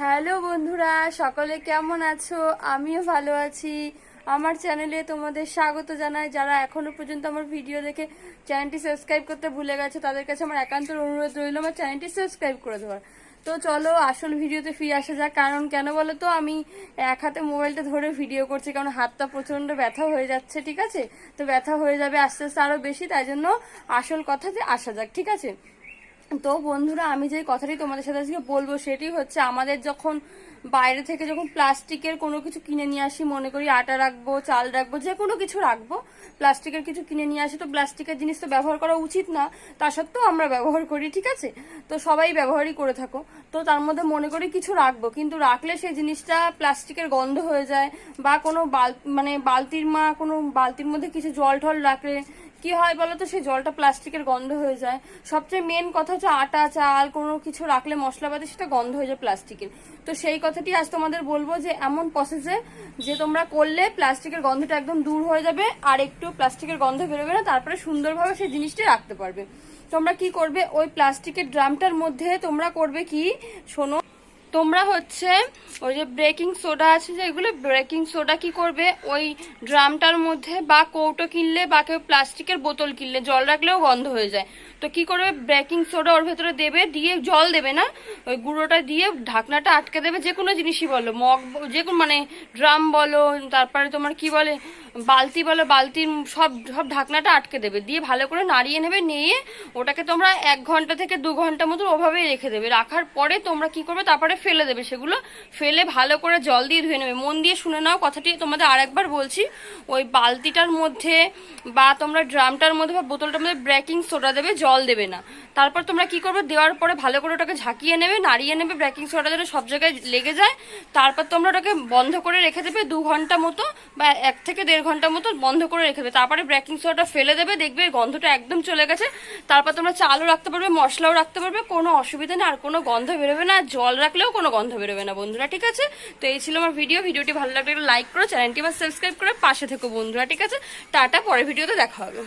Hello বন্ধুরা, সকলে কেমন আছো? আমিও ভালো আছি। আমার চ্যানেলে তোমাদের স্বাগত জানাই। যারা এখনও পর্যন্ত আমার ভিডিও দেখে চ্যানেলটি সাবস্ক্রাইব করতে ভুলে গেছে, তাদের কাছে আমার একান্ত অনুরোধ রইল আমার চ্যানেলটি সাবস্ক্রাইব করে দেওয়ার। তো চলো, আসল ভিডিওতে ফিরে আসা যাক। কারণ কেন বলো তো, আমি এক হাতে মোবাইলটা ধরে ভিডিও করছি, কারণ হাতটা প্রচণ্ড ব্যথা হয়ে যাচ্ছে, ঠিক আছে? তো ব্যথা হয়ে যাবে আস্তে আস্তে আরও বেশি, তাই জন্য আসল কথাতে আসা যাক, ঠিক আছে? তো বন্ধুরা, আমি যে কথাটি তোমাদের সাথে আজকে বলব সেটি হচ্ছে আমাদের যখন বাইরে থেকে যখন প্লাস্টিকের কোনো কিছু কিনে নিয়ে আসি, মনে করি আটা রাখব, চাল রাখব, যে কোনো কিছু রাখব, প্লাস্টিকের কিছু কিনে নিয়ে আসি, তো প্লাস্টিকের জিনিস তো ব্যবহার করা উচিত না, তা সত্ত্বেও আমরা ব্যবহার করি, ঠিক আছে? তো সবাই ব্যবহারই করে থাকো। তো তার মধ্যে মনে করি কিছু রাখব, কিন্তু রাখলে সেই জিনিসটা প্লাস্টিকের গন্ধ হয়ে যায় বা কোনো বাল মানে বালতির মা, কোনো বালতির মধ্যে কিছু জল টল রাখলে কি হয় বলো তো সেই জলটা প্লাস্টিকের গন্ধ হয়ে যায়। সবচেয়ে মেন কথা হচ্ছে আটা, চাল, কোনো কিছু রাখলে মশলাপাতি সেটা গন্ধ হয়ে যায় প্লাস্টিকের। তো সেই কথাটি আজ তোমাদের বলব যে, এমন প্রসেসে যে তোমরা করলে প্লাস্টিকের গন্ধটা একদম দূর হয়ে যাবে আর একটু প্লাস্টিকের গন্ধ বেরোবে না, তারপরে সুন্দরভাবে সেই জিনিসটি রাখতে পারবে। তোমরা কি করবে? ওই প্লাস্টিকের ড্রামটার মধ্যে তোমরা করবে কি? শোনো তোমরা হচ্ছে ওই যে ব্রেকিং সোডা আছে যে, এগুলো বেকিং সোডা কি করবে? ওই ড্রামটার মধ্যে বা কৌটো কিনলে বা কেউ প্লাস্টিকের বোতল কিনলে জল রাখলেও গন্ধ হয়ে যায়। তো কি করবে? ব্রেকিং সোডা ওর ভেতরে দেবে, দিয়ে জল দেবে না? ওই গুঁড়োটা দিয়ে ঢাকনাটা আটকে দেবে যে কোনো জিনিসই বলো, মগ যে কোনো মানে ড্রাম বলো, তারপরে তোমার কি বলে? বালতি বলো, বালতির সব সব ঢাকনাটা আটকে দেবে। দিয়ে ভালো করে নাড়িয়ে নেবে, নিয়ে ওটাকে তোমরা এক ঘণ্টা থেকে দু ঘণ্টা মতো ওভাবেই রেখে দেবে। রাখার পরে তোমরা কি করবে, তারপরে ফেলে দেবে সেগুলো। ফেলে ভালো করে জল দিয়ে ধুয়ে নেবে। মন দিয়ে শুনে নাও কথাটি, তোমাদের আরেকবার বলছি। ওই বালতিটার মধ্যে বা তোমরা ড্রামটার মধ্যে বা বোতলটার মধ্যে ব্রেকিং সোডা দেবে, জল দেবে না। তারপর তোমরা কি করবে, দেওয়ার পরে ভালো করে ওটাকে ঝাঁকিয়ে নেবে, নাড়িয়ে নেবে, ব্রেকিং সোডা যেন সব জায়গায় লেগে যায়। তারপর তোমরা ওটাকে বন্ধ করে রেখে দেবে দু ঘণ্টা মতো বা এক থেকে দেড় ঘণ্টা মতো বন্ধ করে রেখে দেবে। তারপরে ব্রেকিং সোডাটা ফেলে দেবে, দেখবে গন্ধটা একদম চলে গেছে। তারপর তোমরা চালও রাখতে পারবে, মশলাও রাখতে পারবে, কোনো অসুবিধা নেই, আর কোনো গন্ধ বেরোবে না জল রাখলেও কোনো গন্ধ বেরোবে না, বন্ধুরা, ঠিক আছে? তো এই ছিল আমার ভিডিও ভিডিওটি ভালো লাগলে লাইক করো, চ্যানেলটি বা সাবস্ক্রাইব করে পাশে থেকো, বন্ধুরা, ঠিক আছে? টাটা, পরের ভিডিওতে দেখা হবে।